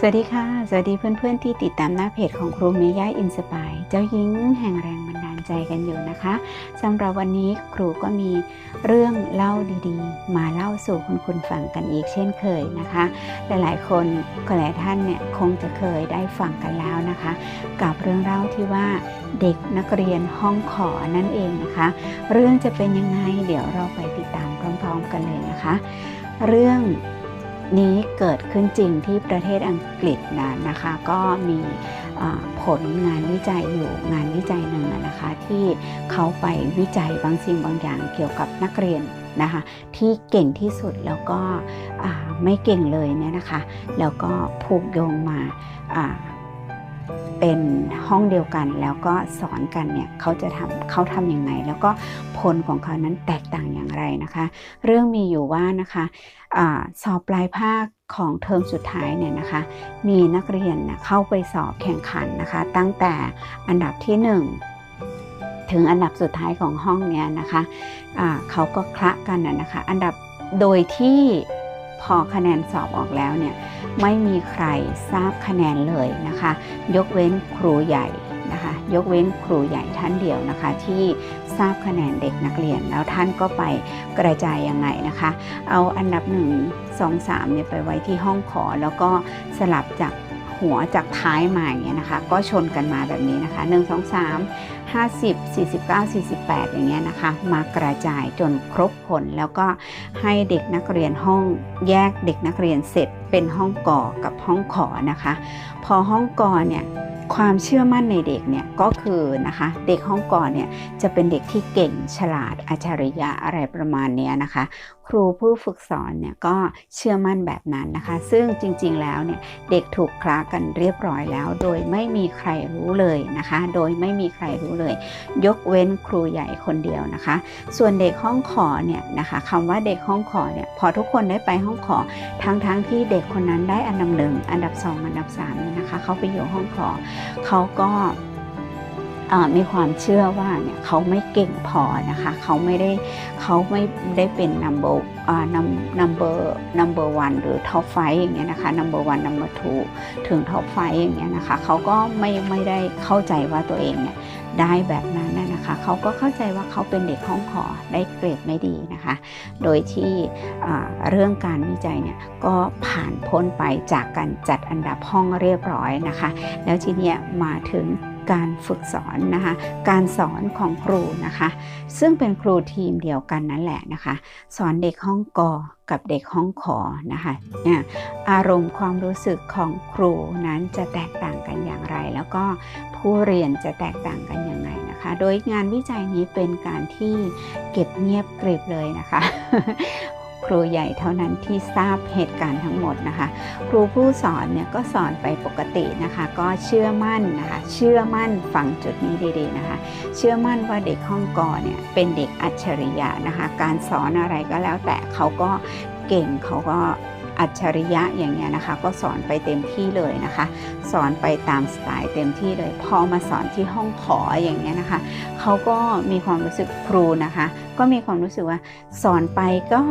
สวัสดีค่ะ สวัสดีเพื่อนๆที่ติดตามหน้าเพจของครูเมย่าอินสปาย เจ้าหญิงแห่งแรงบันดาลใจกันอยู่นะคะสำหรับวันนี้ครูก็มีเรื่องเล่าดีๆ มาเล่าสู่คุณคุณฟังกันอีกเช่นเคยนะคะ หลายๆ คนหลายท่านเนี่ยคงจะเคยได้ฟังกันแล้วนะคะ กับเรื่องเล่าที่ว่าเด็กนักเรียนห้องขอนั่นเองนะคะ เรื่องจะเป็นยังไงเดี๋ยวเราไปติดตามพร้อม ๆ กันเลยนะคะ เรื่อง นี้เกิดขึ้นจริงที่ประเทศอังกฤษนะนะคะ ก็มีผลงานวิจัยอยู่งานวิจัยหนึ่งนะคะ ที่เขาไปวิจัยบางสิ่งบางอย่างเกี่ยวกับนักเรียนนะคะที่เก่งที่สุดแล้วก็ไม่เก่งเลยเนี่ยนะคะ แล้วก็ผูกโยงมา เป็นห้องเดียวกันแล้วก็สอนกันเนี่ยเขาจะทำเขาทำอยังไงแล้วก็ผลของเขานั้นแตกต่างอย่างไรนะคะ เรื่องมีอยู่ว่านะคะอาสอบปลายภาคของเทอมสุดท้ายเนี่ยนะคะมีนักเรียนนะเข้าไปสอบแข่งขันนะคะ ตั้งแต่อันดับที่ 1ถึงอันดับสุดท้ายของห้องเนี้ยนะคะะเขาก็คละกันนะคะ อันดับโดยที่ พอคะแนนสอบออกแล้วเนี่ยไม่มีใครทราบคะแนนเลยนะคะ ยกเว้นครูใหญ่นะคะยกเว้นครูใหญ่ท่านเดียวนะคะ ที่ทราบคะแนนเด็กนักเรียน แล้วท่านก็ไปกระจายยังไงนะคะ เอาอันดับ 1 2 3เนี่ยไปไว้ที่ห้องขอ แล้วก็สลับจาก หัวจากท้ายมาอย่างเงี้ยนะคะ ก็ชนกันมาแบบนี้นะคะ 1 2 3 50 49 48 อย่างเงี้ยนะคะ มากระจายจนครบผลแล้วก็ให้เด็กนักเรียนห้องแยกเด็กนักเรียนเสร็จเป็นห้องกอกับห้องขอนะคะ พอห้องกอเนี่ย ความเชื่อมั่นในเด็กเนี่ยก็คือนะคะเด็กห้องก่อเนี่ยจะเป็นเด็กที่เก่งฉลาดอัจฉริยะอะไรประมาณนี้นะคะ ครูผู้ฝึกสอนเนี่ยก็เชื่อมั่นแบบนั้นนะคะ ซึ่งจริงๆแล้วเนี่ยเด็กถูกคลากันเรียบร้อยแล้ว โดยไม่มีใครรู้เลยนะคะ โดยไม่มีใครรู้เลย ยกเว้นครูใหญ่คนเดียวนะคะ ส่วนเด็กห้องขอเนี่ยนะคะคำว่าเด็กห้องขอเนี่ยพอทุกคนได้ไปห้องขอทั้งๆทที่เด็กคนนั้นได้อันดับหนึ่งอันดับสองอันดับสามเนี่ยนะคะเขาไปอยู่ห้องขอเขาก็มีความเชื่อว่าเนี่ยเขาไม่เก่งพอนะคะ เขาไม่ได้เขาไม่ได้เป็น number อ่า number number one หรือ top five อย่างเงี้ยนะคะ number one number two ถึง top five อย่างเงี้ยนะคะเขาก็ไม่ไม่ได้เข้าใจว่าตัวเองเนี่ยได้แบบนั้นนะคะเขาก็เข้าใจว่าเขาเป็นเด็กห้องขอได้เกรดไม่ดีนะคะ โดยที่เรื่องการวิจัยเนี่ยก็ผ่านพ้นไปจากการจัดอันดับห้องเรียบร้อยนะคะ แล้วทีเนี้ยมาถึง การฝึกสอนนะคะ การสอนของครูนะคะ ซึ่งเป็นครูทีมเดียวกันนั่นแหละนะคะ สอนเด็กห้องกอกับเด็กห้องขอนะคะเนี่ยอารมณ์ความรู้สึกของครูนั้นจะแตกต่างกันอย่างไร แล้วก็ผู้เรียนจะแตกต่างกันอย่างไรนะคะ โดยงานวิจัยนี้เป็นการที่เก็บเงียบกริบเลยนะคะ ครูใหญ่เท่านั้นที่ทราบเหตุการณ์ทั้งหมดนะคะ ครูผู้สอนเนี่ยก็สอนไปปกตินะคะ ก็เชื่อมั่นนะคะ เชื่อมั่นฟังจุดนี้ดีๆนะคะ เชื่อมั่นว่าเด็กห้องกอเนี่ยเป็นเด็กอัจฉริยะนะคะ การสอนอะไรก็แล้วแต่เขาก็เก่งเขาก็อัจฉริยะอย่างเงี้ยนะคะ ก็สอนไปเต็มที่เลยนะคะ สอนไปตามสไตล์เต็มที่เลย พอมาสอนที่ห้องขออย่างเงี้ยนะคะเขาก็มีความรู้สึกครูนะคะ ก็มีความรู้สึกว่าสอนไปก็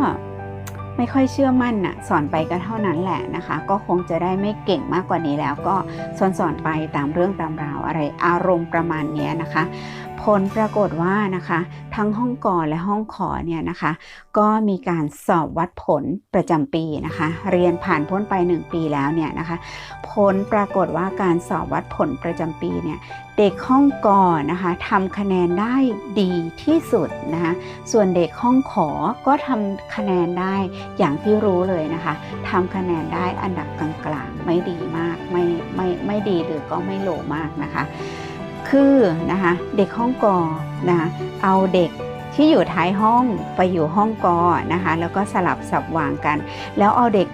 ไม่ค่อยเชื่อมั่นน่ะสอนไปก็เท่านั้นแหละนะคะ ก็คงจะได้ไม่เก่งมากกว่านี้แล้วก็สอนสอนไปตามเรื่องตามราวอะไรอารมณ์ประมาณนี้นะคะ ผลปรากฏว่านะคะ ทั้งห้องก่อและห้องขอเนี่ยนะคะ ก็มีการสอบวัดผลประจำปีนะคะ เรียนผ่านพ้นไป 1 ปีแล้วเนี่ยนะคะ ผลปรากฏว่าการสอบวัดผลประจำปีเนี่ยเด็กห้องกอนะคะทำคะแนนได้ดีที่สุดนะคะส่วนเด็กห้องขอก็ทำคะแนนได้อย่างที่รู้เลยนะคะทำคะแนนได้อันดับกลางๆ ไม่ดีมากไม่ไม่ไม่ดีหรือก็ไม่โลมากนะคะ คือนะคะเด็กห้องกอนะคะเอาเด็กที่อยู่ท้ายห้องไปอยู่ห้องกอนะคะแล้วก็สลับสับวางกัน แล้วเอาเด็ก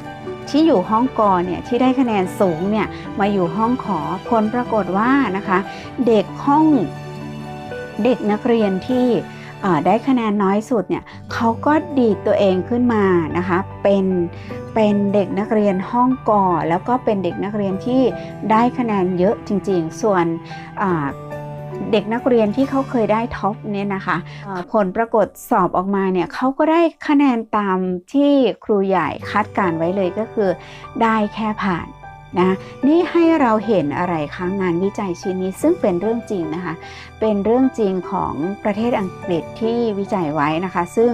ที่อยู่ห้องกอเนี่ยที่ได้คะแนนสูงเนี่ยมาอยู่ห้องขอผลปรากฏว่านะคะ เด็กห้องเด็กนักเรียนที่ ได้คะแนนน้อยสุดเนี่ยเขาก็ดีดตัวเองขึ้นมานะคะเป็นเป็นเด็กนักเรียนห้องกอแล้วก็เป็นเด็กนักเรียนที่ได้คะแนนเยอะจริง ๆ ส่วนเด็กนักเรียนที่เขาเคยได้ท็อปเนี่ยนะคะผลปรากฏสอบออกมาเนี่ยเขาก็ได้คะแนนตามที่ครูใหญ่คาดการไว้เลยก็คือ ได้แค่ผ่าน นะนี่ให้เราเห็นอะไรคะงานวิจัยชิ้นนี้ซึ่งเป็นเรื่องจริงนะคะเป็นเรื่องจริงของประเทศอังกฤษที่วิจัยไว้นะคะ ซึ่ง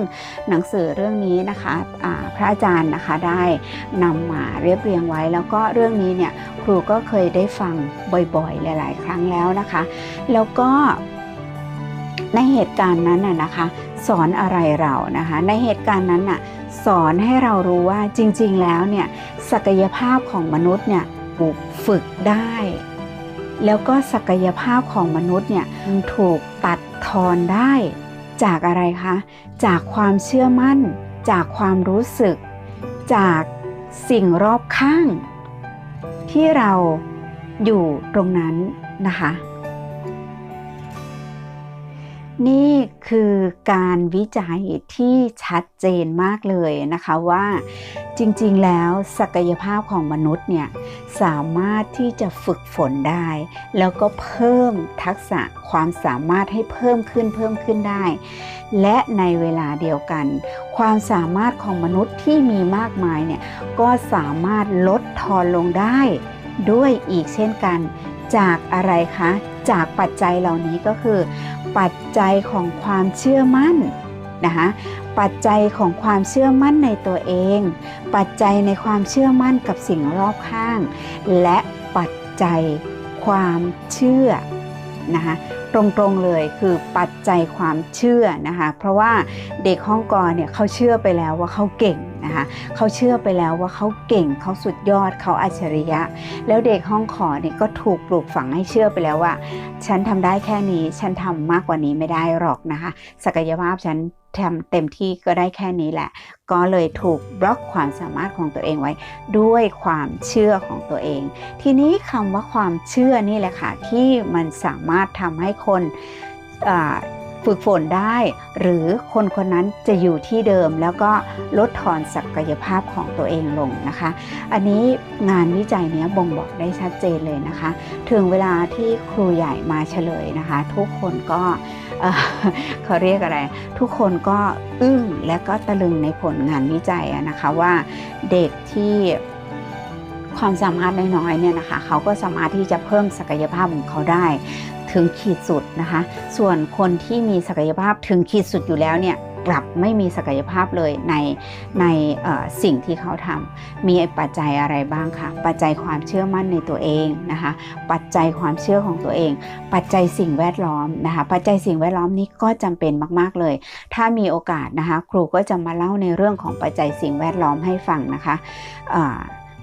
หนังสือเรื่องนี้นะคะะพระอาจารย์นะคะได้นำมาเรียบเรียงไว้ แล้วก็เรื่องนี้เนี่ยครูก็เคยได้ฟังบ่อยๆ หลาย ๆ ครั้งแล้วนะคะ แล้วก็ในเหตุการณ์นั้นน่ะนะคะ สอนอะไรเรานะคะ ในเหตุการณ์นั้นน่ะสอนให้เรารู้ว่าจริงๆแล้วเนี่ยศักยภาพของมนุษย์เนี่ยถูกฝึกได้ แล้วก็ศักยภาพของมนุษย์เนี่ยถูกตัดทอนได้ จากอะไรคะจากความเชื่อมั่น จากความรู้สึก จากสิ่งรอบข้าง ที่เราอยู่ตรงนั้นนะคะ นี่คือการวิจัยที่ชัดเจนมากเลยนะคะว่าจริงๆ แล้วศักยภาพของมนุษย์เนี่ยสามารถที่จะฝึกฝนได้ แล้วก็เพิ่มทักษะความสามารถให้เพิ่มขึ้นเพิ่มขึ้นได้ และในเวลาเดียวกัน ความสามารถของมนุษย์ที่มีมากมายเนี่ยก็สามารถลดทอนลงได้ด้วยอีกเช่นกัน จากอะไรคะ จากปัจจัยเหล่านี้ก็คือ ปัจจัยของความเชื่อมั่นนะคะปัจจัยของความเชื่อมั่นในตัวเอง ปัจจัยในความเชื่อมั่นกับสิ่งรอบข้าง และปัจจัยความเชื่อนะคะตรงๆเลยคือปัจจัยความเชื่อนะคะเพราะว่าเด็กห้องกรเนี่ยเขาเชื่อไปแล้วว่าเขาเก่ง นะคะเขาเชื่อไปแล้วว่าเขาเก่งเขาสุดยอดเขาอัจฉริยะ แล้วเด็กห้องขอเนี่ยก็ถูกปลูกฝังให้เชื่อไปแล้วว่า ฉันทำได้แค่นี้ ฉันทำมากกว่านี้ไม่ได้หรอกนะคะ ศักยภาพฉันทำเต็มที่ก็ได้แค่นี้แหละ ก็เลยถูกบล็อกความสามารถของตัวเองไว้ ด้วยความเชื่อของตัวเอง ทีนี้คำว่าความเชื่อนี่แหละค่ะที่มันสามารถทำให้คน ฝึกฝนได้ หรือคนคนนั้นจะอยู่ที่เดิมแล้วก็ลดทอนศักยภาพของตัวเองลงนะคะ อันนี้งานวิจัยนี้บ่งบอกได้ชัดเจนเลยนะคะ ถึงเวลาที่ครูใหญ่มาเฉลยนะคะ ทุกคนก็เขาเรียกอะไร ทุกคนก็อึ้งและก็ตะลึงในผลงานวิจัยนะคะว่าเด็กที่ความสามารถน้อยๆเนี่ยนะคะเขาก็สามารถที่จะเพิ่มศักยภาพของเขาได้ ถึงขีดสุดนะคะ ส่วนคนที่มีศักยภาพถึงขีดสุดอยู่แล้วเนี่ยกลับไม่มีศักยภาพเลยในในสิ่งที่เขาทำมีปัจจัยอะไรบ้างคะปัจจัยความเชื่อมั่นในตัวเองนะคะ ปัจจัยความเชื่อของตัวเอง ปัจจัยสิ่งแวดล้อมนะคะ ปัจจัยสิ่งแวดล้อมนี้ก็จำเป็นมาก ๆเลย ถ้ามีโอกาสนะคะ ครูก็จะมาเล่าในเรื่องของปัจจัยสิ่งแวดล้อมให้ฟังนะคะ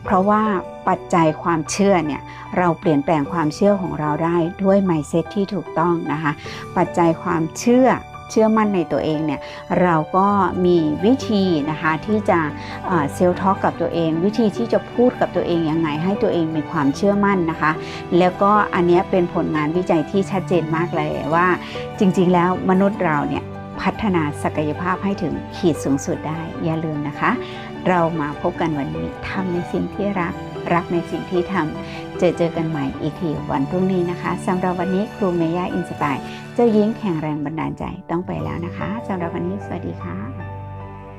เพราะว่าปัจจัยความเชื่อเนี่ยเราเปลี่ยนแปลงความเชื่อของเราได้ด้วยไมเซ็ตที่ถูกต้องนะคะ ปัจจัยความเชื่อเชื่อมั่นในตัวเองเนี่ยเราก็มีวิธีนะคะที่จะเซลท็อกกับตัวเอง วิธีที่จะพูดกับตัวเองยังไง ให้ตัวเองมีความเชื่อมั่นนะคะ แล้วก็อันนี้เป็นผลงานวิจัยที่ชัดเจนมากเลยว่า จริงๆแล้วมนุษย์เราเนี่ย พัฒนาศักยภาพให้ถึงขีดสูงสุดได้ อย่าลืมนะคะ เรามาพบกันวันนี้ทำในสิ่งที่รัก รักในสิ่งที่ทำเจอเจอกันใหม่อีกทีวันพรุ่งนี้นะคะสำหรับวันนี้ครูเมย่าอินสปายเจ้าหญิงแข่งแรงบันดาลใจต้องไปแล้วนะคะสำหรับวันนี้สวัสดีค่ะ